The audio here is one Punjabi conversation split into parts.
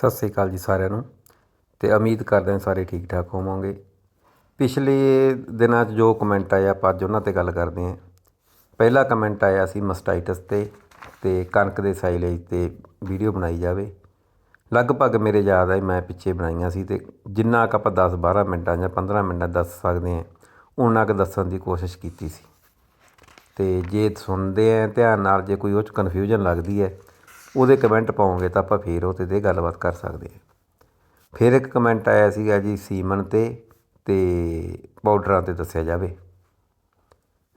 ਸਤਿ ਸ੍ਰੀ ਅਕਾਲ ਜੀ ਸਾਰਿਆਂ ਨੂੰ ਤੇ ਉਮੀਦ ਕਰਦੇ ਹਾਂ ਸਾਰੇ ਠੀਕ ਠਾਕ ਹੋਵੋਗੇ। ਪਿਛਲੇ ਦਿਨਾਂ 'ਚ ਜੋ ਕਮੈਂਟ ਆਇਆ ਆਪਾਂ ਅੱਜ ਉਹਨਾਂ ਤੇ ਗੱਲ ਕਰਦੇ ਹਾਂ। ਪਹਿਲਾ ਕਮੈਂਟ ਆਇਆ ਸੀ ਮਸਟਾਈਟਸ ਤੇ ਤੇ ਕਣਕ ਦੇ ਸਾਈਲੇਜ ਤੇ ਵੀਡੀਓ ਬਣਾਈ ਜਾਵੇ। ਲਗਭਗ ਮੇਰੇ ਯਾਦ ਹੈ ਮੈਂ ਪਿੱਛੇ ਬਣਾਈਆਂ ਸੀ ਤੇ ਜਿੰਨਾ ਕੁ ਆਪਾਂ 10 12 ਮਿੰਟਾਂ ਜਾਂ 15 ਮਿੰਟਾਂ ਦੱਸ ਸਕਦੇ ਹਾਂ, ਉਹਨਾਂ ਕੁ ਦੱਸਣ ਦੀ ਕੋਸ਼ਿਸ਼ ਕੀਤੀ ਸੀ। ਤੇ ਜੇ ਸੁਣਦੇ ਆ ਧਿਆਨ ਨਾਲ, ਜੇ ਕੋਈ ਉਹ 'ਚ ਕਨਫਿਊਜ਼ਨ ਲੱਗਦੀ ਹੈ ਉਹਦੇ ਕਮੈਂਟ ਪਾਉਂਗੇ ਤਾਂ ਆਪਾਂ ਫੇਰ ਉਹ 'ਤੇ ਗੱਲਬਾਤ ਕਰ ਸਕਦੇ ਹਾਂ। ਫਿਰ ਇੱਕ ਕਮੈਂਟ ਆਇਆ ਸੀਗਾ ਜੀ ਸੀਮਨ ਤੇ ਤੇ ਪਾਊਡਰਾਂ ਤੇ ਦੱਸਿਆ ਜਾਵੇ।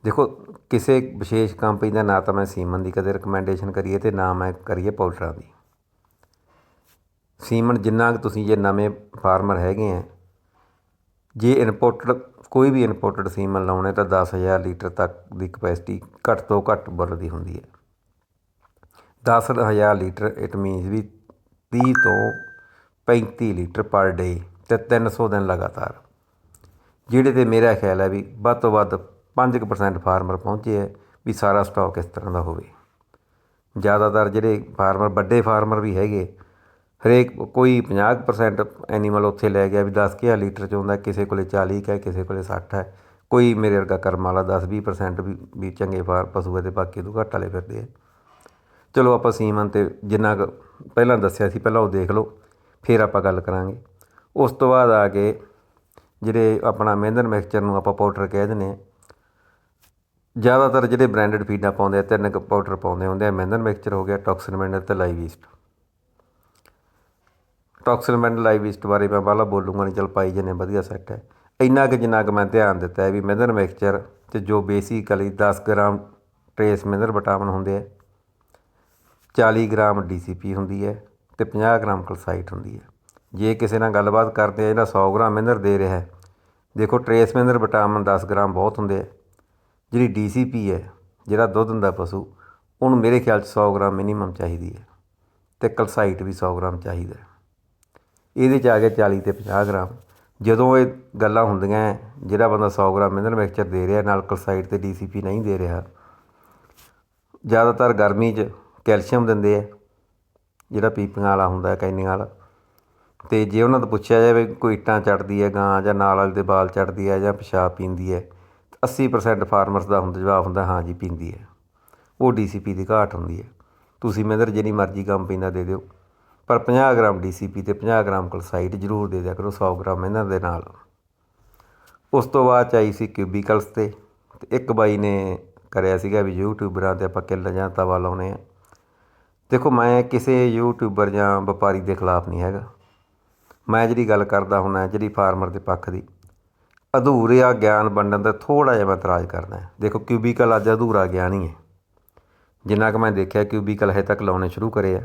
ਦੇਖੋ, ਕਿਸੇ ਵਿਸ਼ੇਸ਼ ਕੰਪਨੀ ਦਾ ਨਾ ਤਾਂ ਮੈਂ ਸੀਮਨ ਦੀ ਕਦੇ ਰეკਮੈਂਡੇਸ਼ਨ ਕਰੀਏ ਤੇ ਨਾ ਮੈਂ ਕਰੀਏ ਪਾਊਡਰਾਂ ਦੀ। ਸੀਮਨ, ਜਿੰਨਾ ਕੁ ਤੁਸੀਂ ਜੇ ਨਵੇਂ ਫਾਰਮਰ ਹੈਗੇ ਆ, ਜੇ ਇਨਪੋਰਟਡ ਕੋਈ ਵੀ ਇਨਪੋਰਟਡ ਸੀਮਨ ਲਾਉਣੇ ਤਾਂ 10000 ਲੀਟਰ ਤੱਕ ਦੀ ਕਪੈਸਿਟੀ ਘੱਟ ਤੋਂ ਘੱਟ ਬੁੱਲ ਦੀ ਹੁੰਦੀ ਹੈ। ਦਸ ਹਜ਼ਾਰ ਲੀਟਰ ਇਟ ਮੀਨਸ ਵੀ ਤੀਹ ਤੋਂ 35 ਲੀਟਰ ਪਰ ਡੇ ਅਤੇ ਤਿੰਨ ਸੌ ਦਿਨ ਲਗਾਤਾਰ। ਜਿਹੜੇ ਤੇ ਮੇਰਾ ਖਿਆਲ ਹੈ ਵੀ ਵੱਧ ਤੋਂ ਵੱਧ 5% ਫਾਰਮਰ ਪਹੁੰਚੇ ਹੈ ਵੀ ਸਾਰਾ ਸਟਾਕ ਇਸ ਤਰ੍ਹਾਂ ਦਾ ਹੋਵੇ। ਜ਼ਿਆਦਾਤਰ ਜਿਹੜੇ ਫਾਰਮਰ, ਵੱਡੇ ਫਾਰਮਰ ਵੀ ਹੈਗੇ, ਹਰੇਕ ਕੋਈ 50% ਐਨੀਮਲ ਉੱਥੇ ਲੈ ਗਿਆ ਵੀ 10000 ਲੀਟਰ ਚ ਆਉਂਦਾ ਕਿਸੇ ਕੋਲੇ 40 ਹੈ, ਕਿਸੇ ਕੋਲੇ 60 ਹੈ। ਕੋਈ ਮੇਰੇ ਵਰਗਾ ਕਰਮ ਵਾਲਾ 10-20% ਵੀ ਵੀ ਚੰਗੇ ਫਾਰ, ਪਸ਼ੂ ਹੈ ਤੇ ਬਾਕੀ ਤੋਂ ਘੱਟ ਵਾਲੇ ਫਿਰਦੇ ਆ। ਚਲੋ ਆਪਾਂ ਸੀਮਨ ਤੇ ਜਿੰਨਾ ਕੁ ਪਹਿਲਾਂ ਦੱਸਿਆ ਸੀ, ਪਹਿਲਾਂ ਉਹ ਦੇਖ ਲਓ, ਫਿਰ ਆਪਾਂ ਗੱਲ ਕਰਾਂਗੇ। ਉਸ ਤੋਂ ਬਾਅਦ ਆ ਕੇ ਜਿਹੜੇ ਆਪਣਾ ਮਹਿੰਦਰ ਮਿਕਸਚਰ ਨੂੰ ਆਪਾਂ ਪਾਊਡਰ ਕਹਿ ਦਿੰਦੇ ਆ ਜ਼ਿਆਦਾਤਰ ਜਿਹੜੇ ਬ੍ਰਾਂਡਡ ਫੀਡਾਂ ਪਾਉਂਦੇ ਆ, ਤਿੰਨ ਕੁ ਪਾਊਡਰ ਪਾਉਂਦੇ ਹੁੰਦੇ ਆ ਮਹਿੰਦਰ ਮਿਕਸਚਰ ਹੋ ਗਿਆ ਟੌਕਸਿਨਮੈਂਟ ਤੇ ਲਾਈਵ ਈਸਟ ਟੌਕਸਿਨਮੈਂਟ ਲਾਈਵ ਈਸਟ ਬਾਰੇ ਮੈਂ ਬਾਹਲਾ ਬੋਲੂੰਗਾ ਨਹੀਂ ਚਲ ਪਾਈ ਜਨੇ ਵਧੀਆ ਸੈੱਟ ਹੈ। ਇੰਨਾ ਕਿ ਜਿੰਨਾ ਕੁ ਮੈਂ ਧਿਆਨ ਦਿੱਤਾ ਹੈ ਵੀ ਮਹਿੰਦਰ ਮਿਕਸਚਰ ਤੇ ਜੋ ਬੇਸਿਕਲੀ 10 ਗ੍ਰਾਮ ਟ੍ਰੇਸ ਮਹਿੰਦਰ ਵਿਟਾਮਿਨ ਹੁੰਦੇ ਆ 40 ਗ੍ਰਾਮ ਡੀਸੀਪੀ ਹੁੰਦੀ ਹੈ ਤੇ 50 ਗ੍ਰਾਮ ਕਲਸਾਈਟ ਹੁੰਦੀ ਹੈ। ਜੇ ਕਿਸੇ ਨਾਲ ਗੱਲਬਾਤ ਕਰਦੇ ਆ ਜਿਹੜਾ 100 ਗ੍ਰਾਮ ਮਿਨਰ ਦੇ ਰਿਹਾ ਹੈ। ਦੇਖੋ ਟ੍ਰੇਸ ਮਿਨਰ ਵਿਟਾਮਿਨ 10 ਗ੍ਰਾਮ ਬਹੁਤ ਹੁੰਦੇ ਆ। ਜਿਹੜੀ ਡੀਸੀਪੀ ਹੈ ਜਿਹੜਾ ਦੁੱਧ ਦਿੰਦਾ ਪਸ਼ੂ ਉਹਨੂੰ ਮੇਰੇ ਖਿਆਲ 'ਚ 100 ਗ੍ਰਾਮ ਮਿਨੀਮਮ ਚਾਹੀਦੀ ਹੈ ਤੇ ਕਲਸਾਈਟ ਵੀ 100 ਗ੍ਰਾਮ ਚਾਹੀਦਾ ਇਹਦੇ 'ਚ ਆ ਗਿਆ 40 ਤੇ 50 ਗ੍ਰਾਮ। ਜਦੋਂ ਇਹ ਗੱਲਾਂ ਹੁੰਦੀਆਂ ਹੈ, ਜਿਹੜਾ ਬੰਦਾ 100 ਗ੍ਰਾਮ ਮਿਨਰਲ ਮਿਕਸਚਰ ਦੇ ਰਿਹਾ ਨਾਲ ਕਲਸਾਈਟ ਤੇ ਡੀਸੀਪੀ ਨਹੀਂ ਦੇ ਰਿਹਾ ਜ਼ਿਆਦਾਤਰ ਗਰਮੀ 'ਚ ਕੈਲਸ਼ੀਅਮ ਦਿੰਦੇ ਆ, ਜਿਹੜਾ ਪੀਪੀਆਂ ਵਾਲਾ ਹੁੰਦਾ ਕੈਨੀਆਂ ਵਾਲਾ। ਅਤੇ ਜੇ ਉਹਨਾਂ ਤੋਂ ਪੁੱਛਿਆ ਜਾਵੇ ਕੋਈ ਇੱਟਾਂ ਚੜਦੀ ਹੈ, ਗਾਂ ਜਾਂ ਨਾਲ ਵਾਲੇ ਦੇ ਬਾਲ ਚੜਦੀ ਹੈ ਜਾਂ ਪਿਸ਼ਾਬ ਪੀਂਦੀ ਹੈ 80% ਫਾਰਮਰਸ ਦਾ ਹੁੰਦਾ, ਜਵਾਬ ਹੁੰਦਾ, ਹਾਂ ਜੀ, ਪੀਂਦੀ ਹੈ। ਉਹ ਡੀਸੀਪੀ ਦੀ ਘਾਟ ਹੁੰਦੀ ਹੈ। ਤੁਸੀਂ ਮਿਨਰ ਜਿਹੜੀ ਮਰਜ਼ੀ ਕੰਪਨੀ ਦਾ ਦੇ ਦਿਓ, ਪਰ 50 ਗ੍ਰਾਮ ਡੀਸੀਪੀ ਤੇ 50 ਗ੍ਰਾਮ ਕਲਸਾਈਟ ਜ਼ਰੂਰ ਦੇ ਦਿਆ ਕਰੋ 100 ਗ੍ਰਾਮ ਇਹਨਾਂ ਦੇ ਨਾਲ। ਉਸ ਤੋਂ ਬਾਅਦ ਚ ਆਈ ਸੀ ਕਿਊਬੀਕਲਸ ਤੇ ਤੇ ਇੱਕ ਬਾਈ ਨੇ ਕਰਿਆ ਸੀਗਾ ਵੀ ਯੂਟਿਊਬਰਾਂ ਤੇ ਆਪਾਂ ਕਿੱਲ ਜਾਂ ਤਵਾ ਲਾਉਣੇ ਆ। ਦੇਖੋ, ਮੈਂ ਕਿਸੇ ਯੂਟਿਊਬਰ ਜਾਂ ਵਪਾਰੀ ਦੇ ਖਿਲਾਫ ਨਹੀਂ ਹੈਗਾ। ਮੈਂ ਜਿਹੜੀ ਗੱਲ ਕਰਦਾ ਹੁੰਦਾ, ਜਿਹੜੀ ਫਾਰਮਰ ਦੇ ਪੱਖ ਦੀ ਅਧੂਰਿਆ ਗਿਆਨ ਵੰਡਣ ਦਾ ਥੋੜਾ ਜਿਹਾ ਮੈਂ ਇਤਰਾਜ਼ ਕਰਦਾ ਦੇਖੋ ਕਿਊਬੀਕਲ ਅੱਜ ਅਧੂਰਾ ਗਿਆਨ ਹੀ ਹੈ। ਜਿੰਨਾ ਕਿ ਮੈਂ ਦੇਖਿਆ ਕਿਊਬੀਕਲ ਹਜੇ ਤੱਕ ਲਾਉਣੇ ਸ਼ੁਰੂ ਕਰੇ ਆ।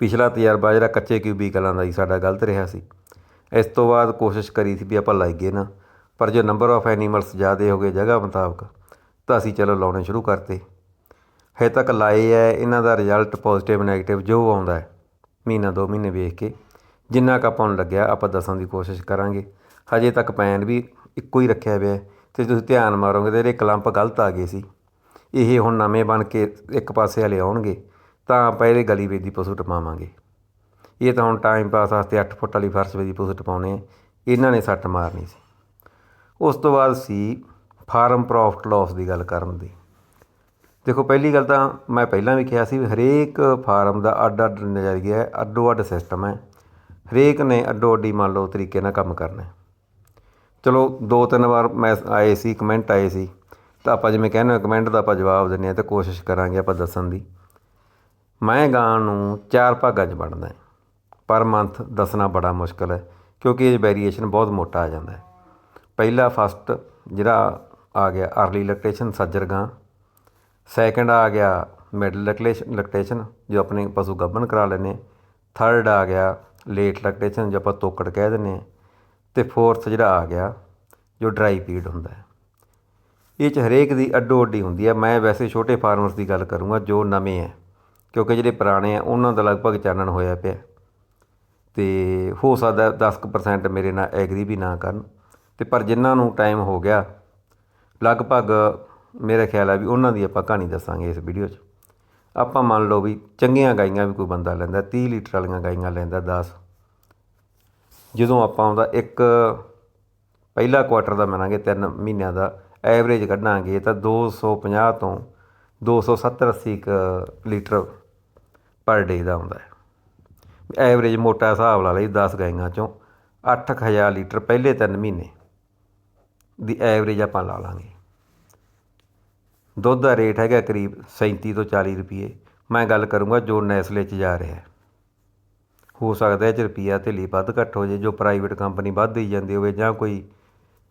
ਪਿਛਲਾ ਤਜਰਬਾ ਜਿਹੜਾ ਕੱਚੇ ਕਿਊਬੀਕਲਾਂ ਦਾ ਹੀ ਸਾਡਾ ਗਲਤ ਰਿਹਾ ਸੀ। ਇਸ ਤੋਂ ਬਾਅਦ ਕੋਸ਼ਿਸ਼ ਕਰੀ ਸੀ ਵੀ ਆਪਾਂ ਲਾਈਏ ਨਾ। ਪਰ ਜੇ ਨੰਬਰ ਆਫ ਐਨੀਮਲਸ ਜ਼ਿਆਦੇ ਹੋ ਗਏ ਜਗ੍ਹਾ ਮੁਤਾਬਕ, ਤਾਂ ਅਸੀਂ ਚਲੋ ਲਾਉਣੇ ਸ਼ੁਰੂ ਕਰਤੇ। ਹਜੇ ਤੱਕ ਲਾਏ ਹੈ ਇਹਨਾਂ ਦਾ ਰਿਜ਼ਲਟ ਪੋਜ਼ਿਟਿਵ ਨੈਗੇਟਿਵ ਜੋ ਆਉਂਦਾ ਹੈ ਮਹੀਨਾ ਦੋ ਮਹੀਨੇ ਵੇਖ ਕੇ, ਜਿੰਨਾ ਕੁ ਆਪਾਂ ਨੂੰ ਲੱਗਿਆ ਆਪਾਂ ਦੱਸਣ ਦੀ ਕੋਸ਼ਿਸ਼ ਕਰਾਂਗੇ। ਹਜੇ ਤੱਕ ਪੈਨ ਵੀ ਇੱਕੋ ਹੀ ਰੱਖਿਆ ਹੋਇਆ ਹੈ ਤੇ ਤੁਸੀਂ ਧਿਆਨ ਮਾਰੋਗੇ ਤੇ ਇਹਦੇ ਕਲੰਪ ਗਲਤ ਆ ਗਏ ਸੀ। ਇਹ ਹੁਣ ਨਵੇਂ ਬਣ ਕੇ ਇੱਕ ਪਾਸੇ ਵਾਲੇ ਆਉਣਗੇ, ਤਾਂ ਆਪਾਂ ਇਹਦੇ ਗਲੀ ਵੇਦੀ ਪਸ਼ੂ ਟਪਾਵਾਂਗੇ। ਇਹ ਤਾਂ ਹੁਣ ਟਾਈਮ ਪਾਸ ਵਾਸਤੇ 8 ਫੁੱਟ ਵਾਲੀ ਫਰਸ਼ ਵੇਦੀ ਪਸ਼ੂ ਟਪਾਉਣੇ ਆ ਇਹਨਾਂ ਨੇ ਸੱਟ ਮਾਰਨੀ ਸੀ। ਉਸ ਤੋਂ ਬਾਅਦ ਸੀ ਫਾਰਮ ਪ੍ਰੋਫਿਟ ਲਾਸ ਦੀ ਗੱਲ ਕਰਨ ਦੀ। ਦੇਖੋ, ਪਹਿਲੀ ਗੱਲ ਤਾਂ ਮੈਂ ਪਹਿਲਾਂ ਵੀ ਕਿਹਾ ਸੀ ਵੀ ਹਰੇਕ ਫਾਰਮ ਦਾ ਅੱਡ ਅੱਡ ਨਜ਼ਰੀਆ ਹੈ, ਅੱਡੋ ਅੱਡ ਸਿਸਟਮ ਹੈ। ਹਰੇਕ ਨੇ ਅੱਡੋ ਅੱਡੀ ਮੰਨ ਲਓ ਤਰੀਕੇ ਨਾਲ ਕੰਮ ਕਰਨਾ ਚਲੋ, ਦੋ ਤਿੰਨ ਵਾਰ ਮੈਂ ਆਏ ਸੀ ਕਮੈਂਟ ਆਏ ਸੀ, ਤਾਂ ਆਪਾਂ ਜਿਵੇਂ ਕਹਿੰਦੇ ਕਮੈਂਟ ਦਾ ਆਪਾਂ ਜਵਾਬ ਦਿੰਦੇ ਆ ਤੇ ਕੋਸ਼ਿਸ਼ ਕਰਾਂਗੇ ਆਪਾਂ ਦੱਸਣ ਦੀ। ਮੈਂ ਗਾਂ ਨੂੰ ਚਾਰ ਭਾਗਾਂ 'ਚ ਵੰਡਦਾ ਪਰ ਮੰਥ ਦੱਸਣਾ ਬੜਾ ਮੁਸ਼ਕਲ ਹੈ, ਕਿਉਂਕਿ ਇਹ ਵੇਰੀਏਸ਼ਨ ਬਹੁਤ ਮੋਟਾ ਆ ਜਾਂਦਾ ਹੈ। ਪਹਿਲਾ ਫਸਟ ਜਿਹੜਾ ਆ ਗਿਆ ਅਰਲੀ ਲੈਕਟੇਸ਼ਨ ਸੱਜਰ ਗਾਂ। ਸੈਕਿੰਡ ਆ ਗਿਆ ਮਿਡਲ ਲਕਲੇਸ਼ਨ ਲੈਕਟੇਸ਼ਨ ਜੋ ਆਪਣੇ ਪਸ਼ੂ ਗੱਭਣ ਕਰਾ ਲੈਂਦੇ ਥਰਡ ਆ ਗਿਆ ਲੇਟ ਲੈਕਟੇਸ਼ਨ ਜੋ ਆਪਾਂ ਤੋਕੜ ਕਹਿ ਦਿੰਦੇ ਹਾਂ ਤੇ ਫੋਰਥ ਜਿਹੜਾ ਆ ਗਿਆ, ਜੋ ਡਰਾਈ ਪੀਰੀਅਡ ਹੁੰਦਾ ਹੈ। ਇਹ ਚ ਹਰੇਕ ਦੀ ਅੱਡੋ ਅੱਡੀ ਹੁੰਦੀ ਹੈ। ਮੈਂ ਵੈਸੇ ਛੋਟੇ ਫਾਰਮਰਸ ਦੀ ਗੱਲ ਕਰੂੰਗਾ, ਜੋ ਨਵੇਂ ਹੈ। ਕਿਉਂਕਿ ਜਿਹੜੇ ਪੁਰਾਣੇ ਆ, ਉਹਨਾਂ ਦਾ ਲਗਭਗ ਚਾਨਣ ਹੋਇਆ ਪਿਆ। ਤੇ ਹੋ ਸਕਦਾ 10% ਮੇਰੇ ਨਾਲ ਐਗਰੀ ਵੀ ਨਾ ਕਰਨ। ਤੇ ਪਰ ਜਿਨ੍ਹਾਂ ਨੂੰ ਟਾਈਮ ਹੋ ਗਿਆ, ਲਗਭਗ ਮੇਰਾ ਖਿਆਲ ਹੈ ਵੀ ਉਹਨਾਂ ਦੀ ਆਪਾਂ ਕਹਾਣੀ ਦੱਸਾਂਗੇ ਇਸ ਵੀਡੀਓ 'ਚ। ਆਪਾਂ ਮੰਨ ਲਓ ਵੀ ਚੰਗੀਆਂ ਗਾਈਆਂ ਵੀ ਕੋਈ ਬੰਦਾ ਲੈਂਦਾ 30 ਲੀਟਰ ਵਾਲੀਆਂ ਗਾਈਆਂ ਲੈਂਦਾ 10 ਜਦੋਂ ਆਪਾਂ ਉਹਦਾ ਇੱਕ ਪਹਿਲਾ ਕੁਆਟਰ ਦਾ ਮੰਨਾਂਗੇ 3 ਮਹੀਨਿਆਂ ਦਾ ਐਵਰੇਜ ਕੱਢਾਂਗੇ, ਤਾਂ 250 ਤੋਂ 270 80 ਕੁ ਲੀਟਰ ਪਰ ਡੇ ਦਾ ਆਉਂਦਾ ਹੈ। ਐਵਰੇਜ ਮੋਟਾ ਹਿਸਾਬ ਲਾ ਲਈ 10 ਗਾਈਆਂ ਚੋਂ 8000 ਲੀਟਰ ਪਹਿਲੇ 3 ਮਹੀਨੇ ਦੀ ਐਵਰੇਜ ਆਪਾਂ ਲਾ ਲਾਂਗੇ। ਦੁੱਧ ਦਾ ਰੇਟ ਹੈਗਾ ਕਰੀਬ 37 ਤੋਂ ਚਾਲੀ ਰੁਪਈਏ। ਮੈਂ ਗੱਲ ਕਰੂੰਗਾ ਜੋ ਨੈਸਲੇ 'ਚ ਜਾ ਰਿਹਾ ਹੋ। ਸਕਦਾ ਇਹ 'ਚ ਰੁਪਈਆ ਧੇਲੀ ਵੱਧ ਘੱਟ ਹੋ ਜੇ, ਜੋ ਪ੍ਰਾਈਵੇਟ ਕੰਪਨੀ ਵੱਧ ਦੇਈ ਜਾਂਦੀ ਹੋਵੇ ਜਾਂ ਕੋਈ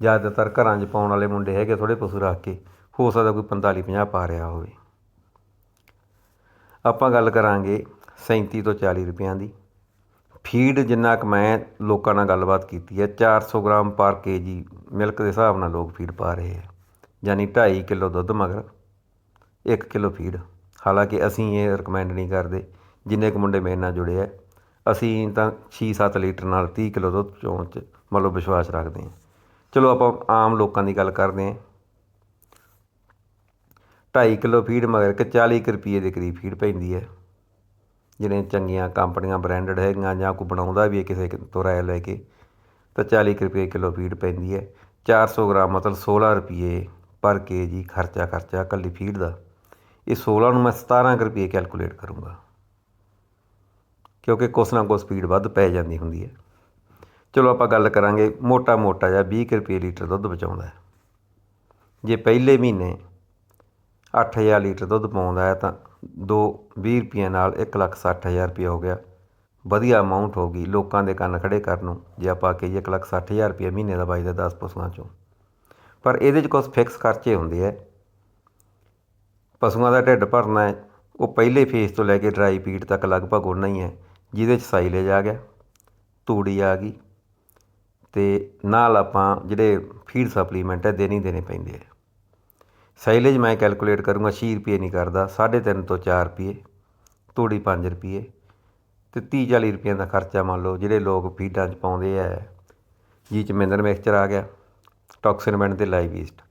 ਜ਼ਿਆਦਾਤਰ ਘਰਾਂ 'ਚ ਪਾਉਣ ਵਾਲੇ ਮੁੰਡੇ ਹੈਗੇ ਥੋੜੇ ਪਸ਼ੂ ਰੱਖ ਕੇ, ਹੋ ਸਕਦਾ ਕੋਈ 45 50 ਪਾ ਰਿਹਾ ਹੋਵੇ। ਆਪਾਂ ਗੱਲ ਕਰਾਂਗੇ 37 ਤੋਂ 40 ਰੁਪਈਆਂ ਦੀ। ਫੀਡ ਜਿੰਨਾ ਕੁ ਮੈਂ ਲੋਕਾਂ ਨਾਲ ਗੱਲਬਾਤ ਕੀਤੀ ਹੈ 400 ਗ੍ਰਾਮ ਪਰ ਕੇਜੀ ਮਿਲਕ ਦੇ ਹਿਸਾਬ ਨਾਲ ਲੋਕ ਫੀਡ ਪਾ ਰਹੇ ਹੈ। ਯਾਨੀ 2.5 ਕਿਲੋ ਦੁੱਧ ਮਗਰ 1 ਕਿਲੋ ਫੀਡ। ਹਾਲਾਂਕਿ ਅਸੀਂ ਇਹ ਰეკਮੈਂਡ ਨਹੀਂ ਕਰਦੇ, ਜਿੰਨੇ ਕੁ ਮੁੰਡੇ ਮੇਰੇ ਨਾਲ ਜੁੜੇ ਆ, ਅਸੀਂ ਤਾਂ 6-7 ਲੀਟਰ ਨਾਲ 30 ਕਿਲੋ ਦੁੱਧ ਚੋਣ ਚ ਮਤਲਬ ਵਿਸ਼ਵਾਸ ਰੱਖਦੇ ਹਾਂ। ਚਲੋ ਆਪਾਂ ਆਮ ਲੋਕਾਂ ਦੀ ਗੱਲ ਕਰਦੇ ਹਾਂ। 2.5 ਕਿਲੋ ਫੀਡ ਮਗਰ ਕਿ 40 ਕੁ ਰੁਪਏ ਦੇ ਕਰੀਬ ਫੀਡ ਪੈਂਦੀ ਹੈ। ਜਿਹੜੇ ਚੰਗੀਆਂ ਕੰਪਨੀਆਂ ਬ੍ਰਾਂਡਡ ਹੈਗੀਆਂ ਜਾਂ ਕੋਈ ਬਣਾਉਂਦਾ ਵੀ ਹੈ ਕਿਸੇ ਤੋਂ ਰਾਇ ਲੈ ਕੇ, ਤਾਂ 40 ਕੁ ਰੁਪਏ ਕਿਲੋ ਫੀਡ ਪੈਂਦੀ ਹੈ। 400 ਗ੍ਰਾਮ ਮਤਲਬ 16 ਰੁਪਏ ਪਰ ਕੇਜੀ ਖਰਚਾ ਖਰਚਾ ਇਕੱਲੀ ਫੀਡ ਦਾ, ਇਹ 16 ਨੂੰ ਮੈਂ 17 ਕੁ ਰੁਪਏ ਕੈਲਕੂਲੇਟ ਕਰੂੰਗਾ। ਕਿਉਂਕਿ ਕੁਛ ਨਾ ਕੁਛ ਸਪੀਡ ਵੱਧ ਪੈ ਜਾਂਦੀ ਹੁੰਦੀ ਹੈ। ਚਲੋ ਆਪਾਂ ਗੱਲ ਕਰਾਂਗੇ, ਮੋਟਾ ਮੋਟਾ ਜਿਹਾ 20 ਕੁ ਰੁਪਏ ਲੀਟਰ ਦੁੱਧ ਬਚਾਉਂਦਾ ਹੈ। ਜੇ ਪਹਿਲੇ ਮਹੀਨੇ 8000 ਲੀਟਰ ਦੁੱਧ ਪਾਉਂਦਾ ਹੈ ਤਾਂ ਦੋ 20 ਰੁਪਏ ਨਾਲ 160000 ਰੁਪਏ ਹੋ ਗਿਆ। ਵਧੀਆ ਅਮਾਉਂਟ ਹੋ ਗਈ ਲੋਕਾਂ ਦੇ ਕੰਨ ਖੜੇ ਕਰਨ ਨੂੰ, ਜੇ ਆਪਾਂ ਕਹੀਏ 160000 ਰੁਪਏ ਮਹੀਨੇ ਦਾ ਬਚਦਾ 10 ਪਸ਼ੂਆਂ ਚੋਂ। ਪਰ ਇਹਦੇ 'ਚ ਕੁਝ ਫਿਕਸ ਖਰਚੇ ਹੁੰਦੇ ਹੈ ਪਸ਼ੂਆਂ ਦਾ ਢਿੱਡ ਭਰਨਾ ਹੈ, ਉਹ ਪਹਿਲੇ ਫੇਸ ਤੋਂ ਲੈ ਕੇ ਡਰਾਈ ਫੀਡ ਤੱਕ ਲਗਭਗ ਉਨਾ ਹੀ ਹੈ, ਜਿਹਦੇ 'ਚ ਸਾਈਲੇਜ ਆ ਗਿਆ, ਤੂੜੀ ਆ ਗਈ ਤੇ ਨਾਲ ਆਪਾਂ ਜਿਹੜੇ ਫੀਡ ਸਪਲੀਮੈਂਟ ਹੈ, ਦੇਣੀ ਦੇਣੇ ਪੈਂਦੇ ਆ। ਸਾਈਲੇਜ ਮੈਂ ਕੈਲਕੂਲੇਟ ਕਰੂੰਗਾ 6 ਰੁਪਏ ਨਹੀਂ ਕਰਦਾ 3.5 ਤੋਂ 4 ਰੁਪਏ, ਤੂੜੀ 5 ਰੁਪਏ ਤੇ 30 40 ਰੁਪਏ ਦਾ ਖਰਚਾ ਮੰਨ ਲਓ, ਜਿਹੜੇ ਲੋਕ ਫੀਡਾਂ 'ਚ ਪਾਉਂਦੇ ਆ, ਜੀ ਚ ਮਿਨਰਲ ਮਿਕਸਚਰ ਆ ਗਿਆ। ਟੌਕਸਿਨ ਬੈਂਡ ਤੇ ਲਾਈਵ ਈਸਟ।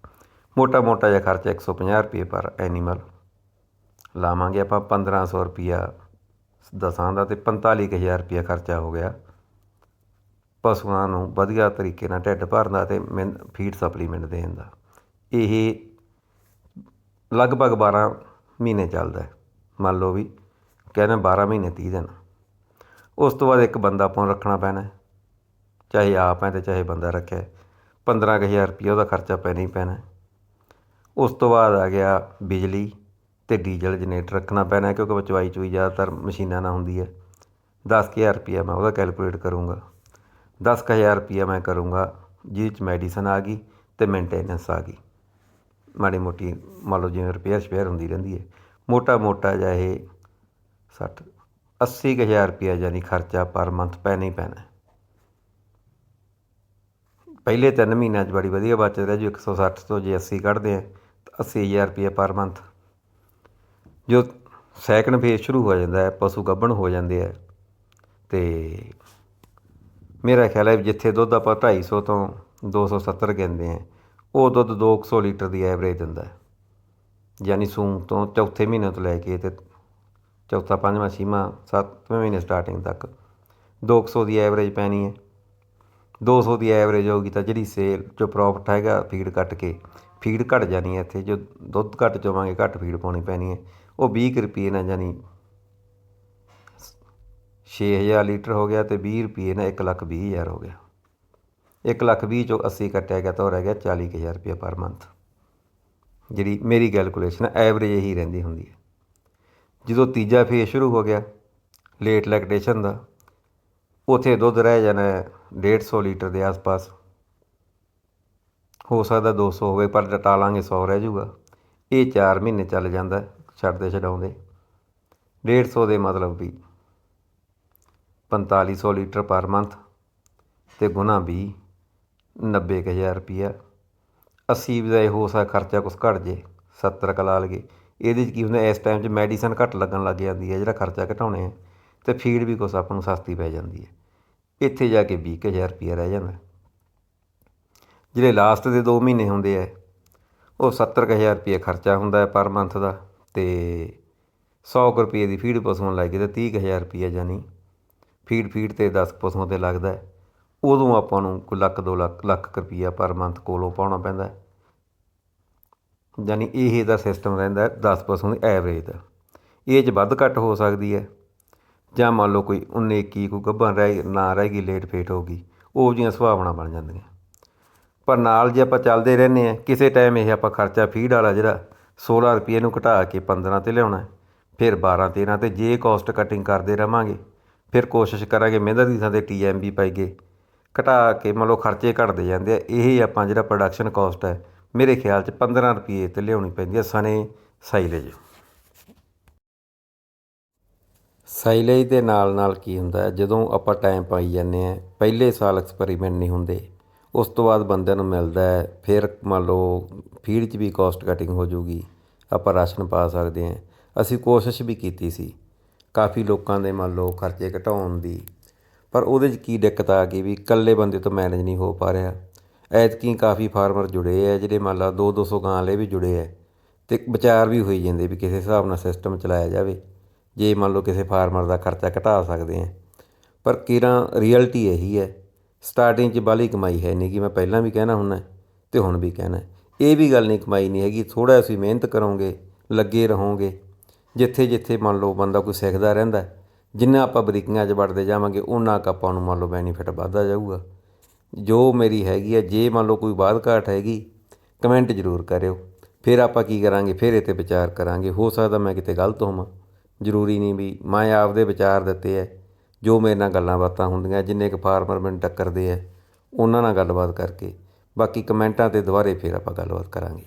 ਮੋਟਾ ਮੋਟਾ ਜਿਹਾ ਖਰਚਾ 150 ਰੁਪਏ ਪਰ ਐਨੀਮਲ। ਲਾਵਾਂਗੇ ਆਪਾਂ 1500 ਰੁਪਿਆ ਦਸਾਂ ਦਾ ਤੇ 45000 ਰੁਪਿਆ ਖਰਚਾ ਹੋ ਗਿਆ। ਪਸ਼ੂਆਂ ਨੂੰ ਵਧੀਆ ਤਰੀਕੇ ਨਾਲ ਢਿੱਡ ਭਰਨ ਦਾ ਤੇ ਫੀਡ ਸਪਲੀਮੈਂਟ ਦੇਣ ਦਾ। ਇਹ ਲਗਭਗ 12 ਮਹੀਨੇ ਚੱਲਦਾ ਹੈ। ਮੰਨ ਲਓ ਵੀ ਕਹਿੰਦੇ 12 ਮਹੀਨੇ 30 ਦਿਨ। ਉਸ ਤੋਂ ਬਾਅਦ ਇੱਕ ਬੰਦਾ ਆਪਾਂ ਨੂੰ ਰੱਖਣਾ ਪੈਣਾ ਚਾਹੇ ਆਪ ਹੈ ਤੇ ਚਾਹੇ ਬੰਦਾ ਰੱਖਿਆ 15000 ਰੁਪਈਆ ਉਹਦਾ ਖਰਚਾ ਪੈਣਾ ਹੀ ਪੈਣਾ। ਉਸ ਤੋਂ ਬਾਅਦ ਆ ਗਿਆ ਬਿਜਲੀ ਤੇ ਡੀਜ਼ਲ ਜਨਰੇਟਰ ਰੱਖਣਾ ਪੈਣਾ, ਕਿਉਂਕਿ ਚਵਾਈ ਚੁਈ ਜ਼ਿਆਦਾਤਰ ਮਸ਼ੀਨਾਂ ਨਾਲ ਹੁੰਦੀ ਹੈ। 10000 ਰੁਪਈਆ ਮੈਂ ਉਹਦਾ ਕੈਲਕੂਲੇਟ ਕਰੂੰਗਾ। 10000 ਰੁਪਈਆ ਮੈਂ ਕਰੂੰਗਾ, ਜਿਹਦੇ ਚ ਮੈਡੀਸਨ ਆ ਗਈ ਤੇ ਮੇਨਟੇਨੈਂਸ ਆ ਗਈ। ਮਾੜੀ ਮੋਟੀ ਮੰਨ ਲਓ ਜਿਵੇਂ ਰਿਪੇਅਰ ਸ਼ਪੇਅਰ ਹੁੰਦੀ ਰਹਿੰਦੀ ਹੈ। ਮੋਟਾ ਮੋਟਾ ਜਿਹਾ ਇਹ 60 ਅੱਸੀ ਕੁ ਹਜ਼ਾਰ ਰੁਪਇਆ ਯਾਨੀ ਖਰਚਾ ਪਰ ਮੰਥ ਪੈਣਾ ਹੀ ਪੈਣਾ। ਪਹਿਲੇ ਤਿੰਨ ਮਹੀਨਿਆਂ 'ਚ ਬੜੀ ਵਧੀਆ ਬਚਤ ਰਿਹਾ ਜੀ 160 ਤੋਂ ਜੇ 80 ਕੱਢਦੇ ਆ ਤਾਂ 80000 ਰੁਪਇਆ ਪਰ ਮੰਥ ਜੋ ਸੈਕੰਡ ਫੇਜ਼ ਸ਼ੁਰੂ ਹੋ ਜਾਂਦਾ ਹੈ, ਪਸ਼ੂ ਗੱਭਣ ਹੋ ਜਾਂਦੇ ਆ ਤੇ ਮੇਰਾ ਖਿਆਲ ਹੈ ਜਿੱਥੇ ਦੁੱਧ ਆਪਾਂ 250 ਤੋਂ 270 ਕਹਿੰਦੇ ਆ ਉਹ ਦੁੱਧ 200 ਲੀਟਰ ਦੀ ਐਵਰੇਜ ਦਿੰਦਾ ਹੈ। ਯਾਨੀ ਸੂਣ ਤੋਂ ਚੌਥੇ ਮਹੀਨੇ ਤੋਂ ਲੈ ਕੇ ਤੇ ਚੌਥਾ, ਪੰਜਵਾਂ, ਛੇਵਾਂ, ਸੱਤਵੇਂ ਮਹੀਨੇ ਸਟਾਰਟਿੰਗ ਤੱਕ 200 ਦੀ ਐਵਰੇਜ ਪੈਣੀ ਹੈ। 200 ਦੀ ਐਵਰੇਜ ਹੋਗੀ ਤਾਂ ਜਿਹੜੀ ਸੇਲ 'ਚੋਂ ਪ੍ਰੋਫਿਟ ਹੈਗਾ ਫੀਡ ਕੱਟ ਕੇ ਫੀਡ ਘਟ ਜਾਣੀ ਹੈ ਇੱਥੇ, ਜੋ ਦੁੱਧ ਘੱਟ ਚੋਵਾਂਗੇ, ਘੱਟ ਫੀਡ ਪਾਉਣੀ ਪੈਣੀ ਹੈ। ਉਹ 20 ਕੁ ਰੁਪਏ ਨਾਲ ਜਾਨੀ 6000 ਲੀਟਰ ਹੋ ਗਿਆ ਤੇ 20 ਰੁਪਏ ਨਾਲ 1 ਲੱਖ ਵੀਹ ਹਜ਼ਾਰ ਹੋ ਗਿਆ। 1 ਲੱਖ ਵੀਹ ਚੋਂ 80 ਕੱਟਿਆ ਗਿਆ ਤਾਂ ਉਹ ਰਹਿ ਗਿਆ 40000 ਰੁਪਏ ਪਰ ਮੰਥ ਜਿਹੜੀ ਮੇਰੀ ਕੈਲਕੂਲੇਸ਼ਨ ਐਵਰੇਜ ਇਹੀ ਰਹਿੰਦੀ ਹੁੰਦੀ ਹੈ। ਜਦੋਂ ਤੀਜਾ ਫੇਜ਼ ਸ਼ੁਰੂ ਹੋ ਗਿਆ ਲੇਟ ਲੈਕਟੇਸ਼ਨ ਦਾ, ਉਥੇ ਦੁੱਧ ਰਹਿ ਜਾਣਾ 150 ਲੀਟਰ ਦੇ ਆਸ-ਪਾਸ। ਹੋ ਸਕਦਾ 200 ਹੋਵੇ, ਪਰ ਟਾਲਾਂਗੇ 100 ਰਹਿ ਜਾਊਗਾ। ਇਹ 4 ਮਹੀਨੇ ਚੱਲ ਜਾਂਦਾ, ਛੱਡਦੇ ਛਡਾਉਂਦੇ। 150 ਦੇ ਮਤਲਬ ਵੀ 4500 ਲੀਟਰ ਪਰ ਮੰਥ ਤੇ ਗੁਣਾ 20 90000 ਰੁਪਿਆ 80 ਦਾ ਹੋ ਸਕਦਾ ਖਰਚਾ ਕੁਛ ਘਟ ਜੇ 70 ਕਲਾ ਲਾ ਲਗੇ ਇਹਦੇ 'ਚ ਕੀ ਹੁੰਦਾ, ਇਸ ਟਾਈਮ 'ਚ ਮੈਡੀਸਨ ਘੱਟ ਲੱਗਣ ਲੱਗ ਜਾਂਦੀ ਹੈ, ਜਿਹੜਾ ਖਰਚਾ ਘਟਾਉਣੇ ਆ। ਤੇ ਫੀਡ ਵੀ ਕੁਛ ਆਪਾਂ ਨੂੰ ਸਸਤੀ ਪੈ ਜਾਂਦੀ ਹੈ। ਇੱਥੇ ਜਾ ਕੇ 20000 ਰੁਪਿਆ ਰਹਿ ਜਾਂਦਾ। ਜਿਹੜੇ ਲਾਸਟ ਦੇ 2 ਮਹੀਨੇ ਹੁੰਦੇ ਆ, ਉਹ 70000 ਰੁਪਏ ਖਰਚਾ ਹੁੰਦਾ ਹੈ ਪਰ ਮੰਥ ਦਾ ਤੇ 100 ਕੁ ਰੁਪਏ ਦੀ ਫੀਡ ਪਸ਼ੂਆਂ ਨੂੰ ਲੱਗ ਗਈ ਤਾਂ 30000 ਰੁਪਏ ਜਾਨੀ ਫੀਡ ਫੀਡ ਤੇ 10 ਪਸ਼ੂਆਂ ਤੇ ਲੱਗਦਾ ਉਦੋਂ ਆਪਾਂ ਨੂੰ ਕੋਈ ਲੱਖ 2 ਲੱਖ ਲੱਖ ਕੁ ਰੁਪਈਆ ਪਰ ਮੰਥ ਕੋਲੋਂ ਪਾਉਣਾ ਪੈਂਦਾ ਹੈ। ਜਾਨੀ ਇਹ ਦਾ ਸਿਸਟਮ ਰਹਿੰਦਾ 10 ਪਸ਼ੂਆਂ ਦੀ ਐਵਰੇਜ ਦਾ। ਇਹ 'ਚ ਵੱਧ ਘੱਟ ਹੋ ਸਕਦੀ ਹੈ। ਜਾਂ ਮੰਨ ਲਓ ਕੋਈ 19 21 ਕੋਈ ਗੱਭਣ ਰਹਿ ਨਾ ਰਹਿ ਗਈ ਲੇਟ ਫੇਟ ਹੋ ਗਈ, ਉਹ ਜਿਹੀਆਂ ਸੁਭਾਵਨਾ ਬਣ ਜਾਂਦੀਆਂ। ਪਰ ਨਾਲ ਜੇ ਆਪਾਂ ਚੱਲਦੇ ਰਹਿੰਦੇ ਆ ਕਿਸੇ ਟਾਈਮ ਇਹ ਆਪਾਂ ਖਰਚਾ ਫੀਡ ਵਾਲਾ ਜਿਹੜਾ 16 ਰੁਪਏ ਨੂੰ ਘਟਾ ਕੇ 15 ਤੇ ਲਿਆਉਣਾ ਫਿਰ 12 13 ਤੇ ਜੇ ਕਾਸਟ ਕਟਿੰਗ ਕਰਦੇ ਰਵਾਂਗੇ, ਫਿਰ ਕੋਸ਼ਿਸ਼ ਕਰਾਂਗੇ ਮਿਹਨਤ ਦੀ ਥਾਂ ਤੇ ਟੀਐਮਬੀ ਪਾਈਏ। ਘਟਾ ਕੇ ਮੰਨ ਲਓ ਖਰਚੇ ਘਟਦੇ ਜਾਂਦੇ ਆ, ਇਹ ਆਪਾਂ ਜਿਹੜਾ ਪ੍ਰੋਡਕਸ਼ਨ ਕਾਸਟ ਹੈ, ਮੇਰੇ ਖਿਆਲ 'ਚ 15 ਰੁਪਏ ਤੇ ਲਿਆਉਣੀ ਪੈਂਦੀ ਹੈ ਸਣੇ ਸਾਈਲੇਜ। ਸਾਈਲੇਜ ਦੇ ਨਾਲ ਨਾਲ ਕੀ ਹੁੰਦਾ ਹੈ? ਜਦੋਂ ਆਪਾਂ ਟਾਈਮ ਪਾਈ ਜਾਂਦੇ ਆ ਪਹਿਲੇ ਸਾਲ ਐਕਸਪੈਰੀਮੈਂਟ ਨਹੀਂ ਹੁੰਦੇ। ਉਸ ਤੋਂ ਬਾਅਦ ਬੰਦਿਆਂ ਨੂੰ ਮਿਲਦਾ ਹੈ, ਫਿਰ ਮੰਨ ਲਓ ਫੀਡ 'ਚ ਵੀ ਕੋਸਟ ਕਟਿੰਗ ਹੋ ਜਾਊਗੀ, ਆਪਾਂ ਰਾਸ਼ਨ ਪਾ ਸਕਦੇ ਹਾਂ। ਅਸੀਂ ਕੋਸ਼ਿਸ਼ ਵੀ ਕੀਤੀ ਸੀ। ਕਾਫੀ ਲੋਕਾਂ ਦੇ ਮੰਨ ਲਓ ਖਰਚੇ ਘਟਾਉਣ ਦੀ। ਪਰ ਉਹਦੇ 'ਚ ਕੀ ਦਿੱਕਤ ਆ ਗਈ ਵੀ ਇਕੱਲੇ ਬੰਦੇ ਤੋਂ ਮੈਨੇਜ ਨਹੀਂ ਹੋ ਪਾ ਰਿਹਾ। ਐਤਕੀ ਕਾਫੀ ਫਾਰਮਰ ਜੁੜੇ ਆ ਜਿਹੜੇ ਮੰਨ ਲਾ 2 200 ਗਾਂ ਵਾਲੇ ਵੀ ਜੁੜੇ ਆ ਤੇ ਵਿਚਾਰ ਵੀ ਹੋਈ ਜਾਂਦੇ ਵੀ ਕਿਸੇ ਹਿਸਾਬ ਨਾਲ ਸਿਸਟਮ ਚਲਾਇਆ ਜਾਵੇ। ਜੇ ਮੰਨ ਲਓ ਕਿਸੇ ਫਾਰਮਰ ਦਾ ਖਰਚਾ ਘਟਾ ਸਕਦੇ ਆ ਪਰ ਕਿਰਾਂ ਰਿਐਲਿਟੀ ਇਹੀ ਹੈ, ਸਟਾਰਟਿੰਗ 'ਚ ਬਾਹਲੀ ਕਮਾਈ ਹੈ ਨਹੀਂ ਕਿ ਮੈਂ ਪਹਿਲਾਂ ਵੀ ਕਹਿਣਾ ਹੁੰਦਾ ਤੇ ਹੁਣ ਵੀ ਕਹਿਣਾ। ਇਹ ਵੀ ਗੱਲ ਨਹੀਂ ਕਮਾਈ ਨਹੀਂ ਹੈਗੀ ਥੋੜਾ ਅਸੀਂ ਮਿਹਨਤ ਕਰੋਗੇ, ਲੱਗੇ ਰਹੋਗੇ। ਜਿੱਥੇ ਜਿੱਥੇ ਮੰਨ ਲਓ ਬੰਦਾ ਕੋਈ ਸਿੱਖਦਾ ਰਹਿੰਦਾ, ਜਿੰਨਾ ਆਪਾਂ ਬਰੀਕੀਆਂ 'ਚ ਵੜਦੇ ਜਾਵਾਂਗੇ ਉਹਨਾਂ ਕੁ ਆਪਾਂ ਨੂੰ ਮੰਨ ਲਓ ਬੈਨੀਫਿਟ ਵੱਧਦਾ ਜਾਊਗਾ। ਜੋ ਮੇਰੀ ਹੈਗੀ ਹੈ, ਜੇ ਮੰਨ ਲਓ ਕੋਈ ਬਾਤ ਘਾਟ ਹੈਗੀ ਕਮੈਂਟ ਜ਼ਰੂਰ ਕਰਿਓ। ਫਿਰ ਆਪਾਂ ਕੀ ਕਰਾਂਗੇ? ਫਿਰ ਇਹ 'ਤੇ ਵਿਚਾਰ ਕਰਾਂਗੇ। ਹੋ ਸਕਦਾ ਮੈਂ ਕਿਤੇ ਗਲਤ ਹੋਵਾਂ। ਜ਼ਰੂਰੀ ਨਹੀਂ ਵੀ ਮੈਂ ਆਪਦੇ ਵਿਚਾਰ ਦਿੱਤੇ ਹੈ ਜੋ ਮੇਰੇ ਨਾਲ ਗੱਲਾਂ ਬਾਤਾਂ ਹੁੰਦੀਆਂ, ਜਿੰਨੇ ਕੁ ਫਾਰਮਰ ਮੈਨੂੰ ਟੱਕਰਦੇ ਹੈ ਉਹਨਾਂ ਨਾਲ ਗੱਲਬਾਤ ਕਰਕੇ, ਬਾਕੀ ਕਮੈਂਟਾਂ ਤੇ ਦੁਬਾਰੇ ਫਿਰ ਆਪਾਂ ਗੱਲਬਾਤ ਕਰਾਂਗੇ।